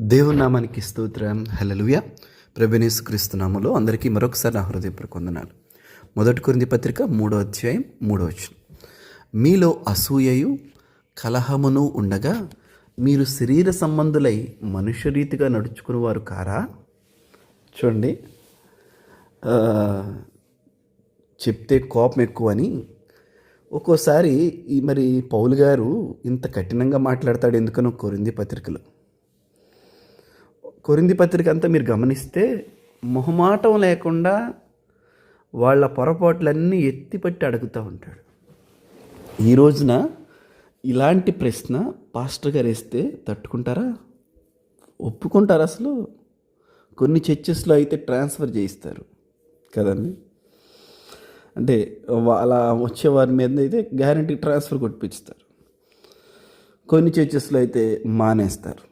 దేవుని నామానికి స్తోత్రం హలలుయ ప్రభునేసుక్రీస్తునామలో అందరికీ మరొకసారి నా హృదయపూర్వక వందనాలు. మొదటి కొరింది పత్రిక మూడో అధ్యాయం మూడో వచనం. మీలో అసూయయు కలహమును ఉండగా మీరు శరీర సంబంధులై మనుష్య రీతిగా నడుచుకుని వారు కారా? చూడండి. చెప్తే కోపం ఎక్కువ అని ఒక్కోసారి ఈ మరి పౌలు గారు ఇంత కఠినంగా మాట్లాడతాడు ఎందుకనో కోరింది పత్రికలో. కొరింది పత్రిక అంతా మీరు గమనిస్తే మొహమాటం లేకుండా వాళ్ళ పొరపాట్లన్నీ ఎత్తిపట్టి అడుగుతూ ఉంటాడు. ఈ రోజున ఇలాంటి ప్రశ్న పాస్టర్ గారు వేస్తే తట్టుకుంటారా? ఒప్పుకుంటారా అసలు? కొన్ని చర్చెస్లో అయితే ట్రాన్స్ఫర్ చేయిస్తారు కదండి. అంటే అలా వచ్చే వారి మీద అయితే గ్యారంటీ ట్రాన్స్ఫర్ కొట్టిపిస్తారు కొన్ని చర్చెస్లో అయితే మానేస్తారు.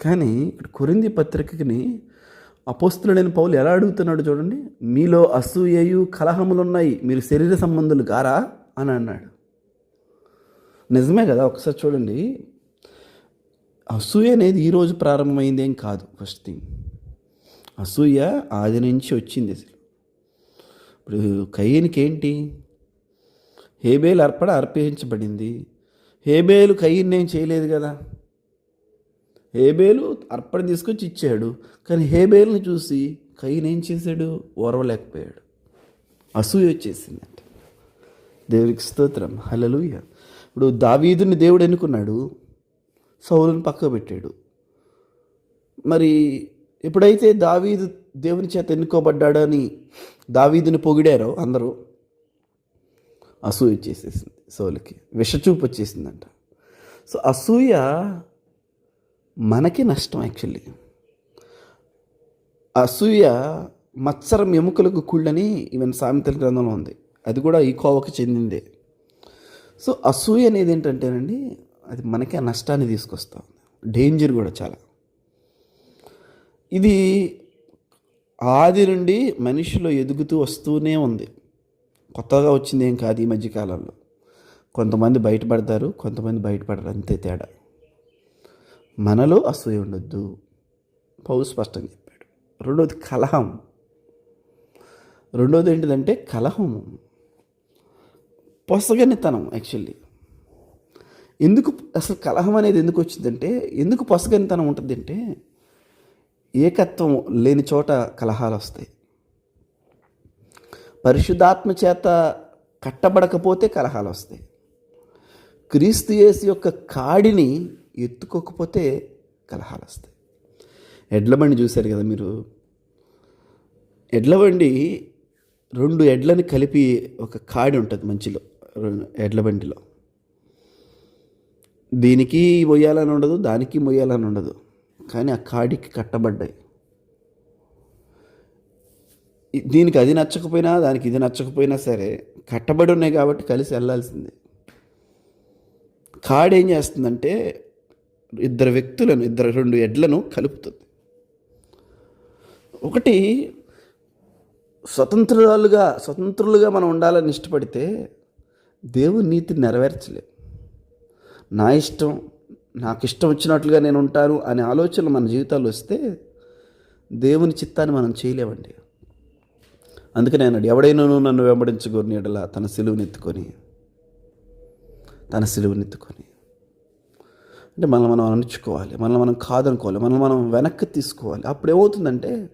కానీ ఇక్కడ కొరింది పత్రికని అపోస్తులైన పౌలు ఎలా అడుగుతున్నాడు చూడండి? మీలో అసూయయు కలహములు ఉన్నాయి మీరు శరీర సంబంధులు గారా అని అన్నాడు. నిజమే కదా ఒకసారి చూడండి. అసూయ అనేది ఈరోజు ప్రారంభమైంది ఏం కాదు ఫస్ట్ థింగ్ అసూయ ఆది నుంచి వచ్చింది అసలు. ఇప్పుడు కయ్యనికి ఏంటి హేబేలు అర్పణ అర్పించబడింది. హేబేలు కయ్యని ఏం చేయలేదు కదా. హేబేలు అర్పణ తీసుకొచ్చి ఇచ్చాడు. కానీ హేబేల్ని చూసి కయ్యను ఏం చేశాడు? ఓర్వలేకపోయాడు. అసూయ వచ్చేసిందంట. దేవునికి స్తోత్రం. హలలుయ ఇప్పుడు దావీదుని దేవుడు ఎన్నుకున్నాడు? సౌలుని పక్క పెట్టాడు. మరి ఎప్పుడైతే దావీదు దేవుని చేత ఎన్నుకోబడ్డాడని దావీదుని పొగిడారో అందరూ అసూయ వచ్చేసేసింది సౌలుకి. విషచూపు వచ్చేసిందంట. సో అసూయ మనకి నష్టం యాక్చువల్లీ. అసూయ మత్సరం ఎముకలకు కుళ్ళని ఈవెన్ సామెతల గ్రంథంలో ఉంది. అది కూడా ఈ కోవకు చెందిందే. సో అసూయ అనేది ఏంటంటేనండి అది మనకి ఆ నష్టాన్ని తీసుకొస్తా ఉంది. డేంజర్ కూడా చాలా. ఇది ఆది నుండి మనిషిలో ఎదుగుతూ వస్తూనే ఉంది. కొత్తగా వచ్చింది ఏం కాదు ఈ మధ్యకాలంలో. కొంతమంది బయటపడతారు కొంతమంది బయటపడరు అంతే తేడా. మనలో అసూయ ఉండొద్దు. పౌరు స్పష్టంగా చెప్పాడు. రెండోది కలహం. రెండోది ఏంటిదంటే కలహం. పొసగనితనం యాక్చువల్లీ. ఎందుకు అసలు కలహం అనేది ఎందుకు వచ్చిందంటే ఎందుకు పొసగనితనం ఉంటుందంటే ఏకత్వం లేని చోట కలహాలు వస్తాయి. పరిశుద్ధాత్మ చేత కట్టబడకపోతే కలహాలు వస్తాయి. క్రీస్తు యేసు యొక్క కాడిని ఎత్తుకోకపోతే కలహాలు వస్తాయి. ఎడ్ల బండి చూశారు కదా మీరు? ఎడ్ల బండి రెండు ఎడ్లని కలిపి ఒక కాడి ఉంటుంది మంచిలో రెండు ఎడ్ల బండిలో. దీనికి మొయ్యాలని ఉండదు దానికి మొయ్యాలని ఉండదు. కానీ ఆ కాడికి కట్టబడ్డాయి. దీనికి అది నచ్చకపోయినా దానికి ఇది నచ్చకపోయినా సరే కట్టబడి ఉన్నాయి కాబట్టి కలిసి వెళ్ళాల్సిందే. కాడేం ఏం చేస్తుందంటే ఇద్దరు వ్యక్తులను ఇద్దరు రెండు ఎడ్లను కలుపుతుంది. ఒకటి స్వతంత్రాలుగా స్వతంత్రులుగా మనం ఉండాలని ఇష్టపడితే దేవుని నీతిని నెరవేర్చలేదు. నా ఇష్టం నాకు ఇష్టం వచ్చినట్లుగా నేను ఉంటాను అనే ఆలోచనలు మన జీవితాలు వస్తే దేవుని చిత్తాన్ని మనం చేయలేమండి. అందుకనే అన్నాడు ఎవడైనాను నన్ను వెంబడించుకొని ఎడల తన సిలువనెత్తుకొని తన సిలువనెత్తుకొని అంటే మనల్ని మనం అణుచుకోవాలి మనల్ని మనం కాదనుకోవాలి మనల్ని మనం వెనక్కి తీసుకోవాలి. అప్పుడు ఏమవుతుందంటే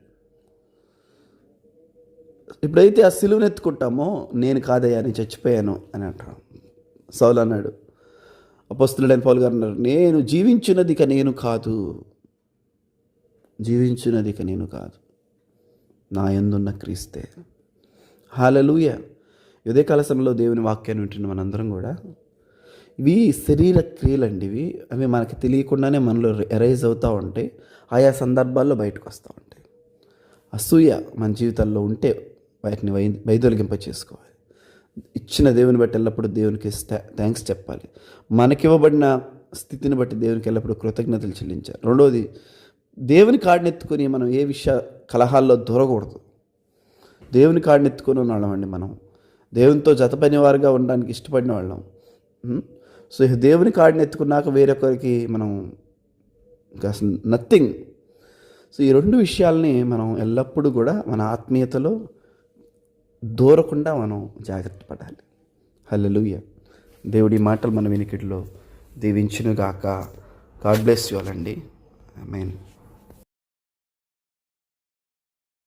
ఎప్పుడైతే ఆ సిలువను ఎత్తుకుంటామో నేను కాదయ్యా నేను చచ్చిపోయాను అని అంటాం సౌలు అన్నాడు అపస్తులుడైన పౌలు గారు అన్నారు నేను జీవించినది ఇక నేను కాదు. జీవించినది ఇక నేను కాదు. నా ఎందున్న క్రీస్తే. హాలలుయ. ఉదయకాల సమయంలో దేవుని వాక్యాన్ని వింటున్న మనందరం కూడా ఇవి శరీర క్రియలండి ఇవి. అవి మనకి తెలియకుండానే మనలో ఎరైజ్ అవుతూ ఉంటాయి. ఆయా సందర్భాల్లో బయటకు వస్తూ ఉంటాయి. అసూయ మన జీవితాల్లో ఉంటే వాటిని వై వైదొలిగింప చేసుకోవాలి. ఇచ్చిన దేవుని బట్టి ఎల్లప్పుడూ దేవునికి థ్యాంక్స్ చెప్పాలి. మనకివ్వబడిన స్థితిని బట్టి దేవునికి ఎల్లప్పుడూ కృతజ్ఞతలు చెల్లించాలి. రెండవది దేవుని కాడినెత్తుకొని మనం ఏ విషయ కలహాల్లో దూరకూడదు. దేవుని కాడినెత్తుకొని ఉన్న వాళ్ళమండి మనం. దేవునితో జతపడిన వారుగా ఉండడానికి ఇష్టపడిన వాళ్ళం. సో దేవుని కాడిని ఎత్తుకున్నాక వేరొకరికి మనం ఇంకా నథింగ్ సో ఈ రెండు విషయాల్ని మనం ఎల్లప్పుడూ కూడా మన ఆత్మీయతలో దూరకుండా మనం జాగ్రత్త పడాలి. హల్లెలూయ దేవుడి మాటలు మన వినికిడిలో దీవించునుగాక. గాడ్ బ్లెస్ యూ అండి. I mean